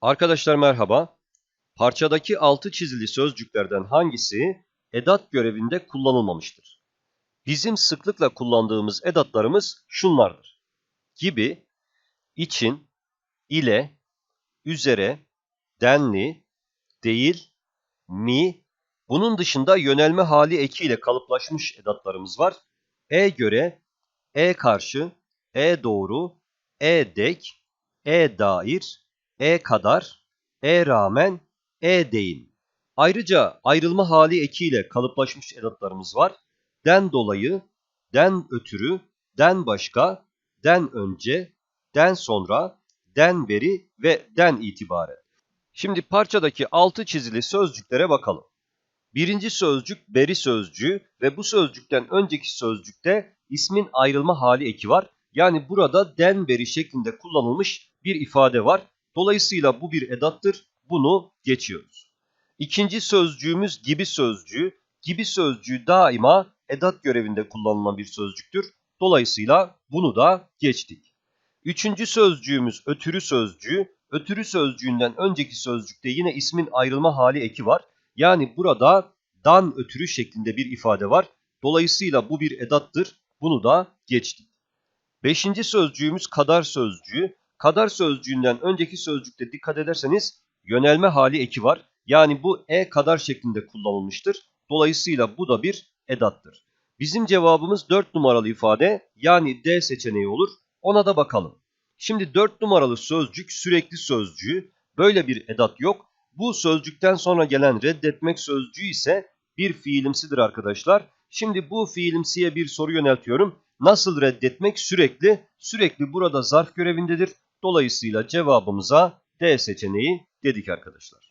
Arkadaşlar merhaba. Parçadaki altı çizili sözcüklerden hangisi edat görevinde kullanılmamıştır? Bizim sıklıkla kullandığımız edatlarımız şunlardır. Gibi, için, ile, üzere, denli, değil, mi, bunun dışında yönelme hali ekiyle kalıplaşmış edatlarımız var. E göre, e karşı, e doğru, e dek, e dair, e kadar, e rağmen, e deyin. Ayrıca ayrılma hali ekiyle kalıplaşmış edatlarımız var. Den dolayı, den ötürü, den başka, den önce, den sonra, den beri ve den itibaren. Şimdi parçadaki altı çizili sözcüklere bakalım. Birinci sözcük beri sözcüğü ve bu sözcükten önceki sözcükte ismin ayrılma hali eki var. Yani burada den beri şeklinde kullanılmış bir ifade var. Dolayısıyla bu bir edattır. Bunu geçiyoruz. İkinci sözcüğümüz gibi sözcüğü. Gibi sözcüğü daima edat görevinde kullanılan bir sözcüktür. Dolayısıyla bunu da geçtik. Üçüncü sözcüğümüz ötürü sözcüğü. Ötürü sözcüğünden önceki sözcükte yine ismin ayrılma hali eki var. Yani burada dan ötürü şeklinde bir ifade var. Dolayısıyla bu bir edattır. Bunu da geçtik. Beşinci sözcüğümüz kadar sözcüğü. Kadar sözcüğünden önceki sözcükte dikkat ederseniz yönelme hali eki var. Yani bu e kadar şeklinde kullanılmıştır. Dolayısıyla bu da bir edattır. Bizim cevabımız 4 numaralı ifade yani D seçeneği olur. Ona da bakalım. Şimdi 4 numaralı sözcük sürekli sözcüğü. Böyle bir edat yok. Bu sözcükten sonra gelen reddetmek sözcüğü ise bir fiilimsidir arkadaşlar. Şimdi bu fiilimsiye bir soru yöneltiyorum. Nasıl reddetmek sürekli? Sürekli burada zarf görevindedir. Dolayısıyla cevabımıza D seçeneği dedik arkadaşlar.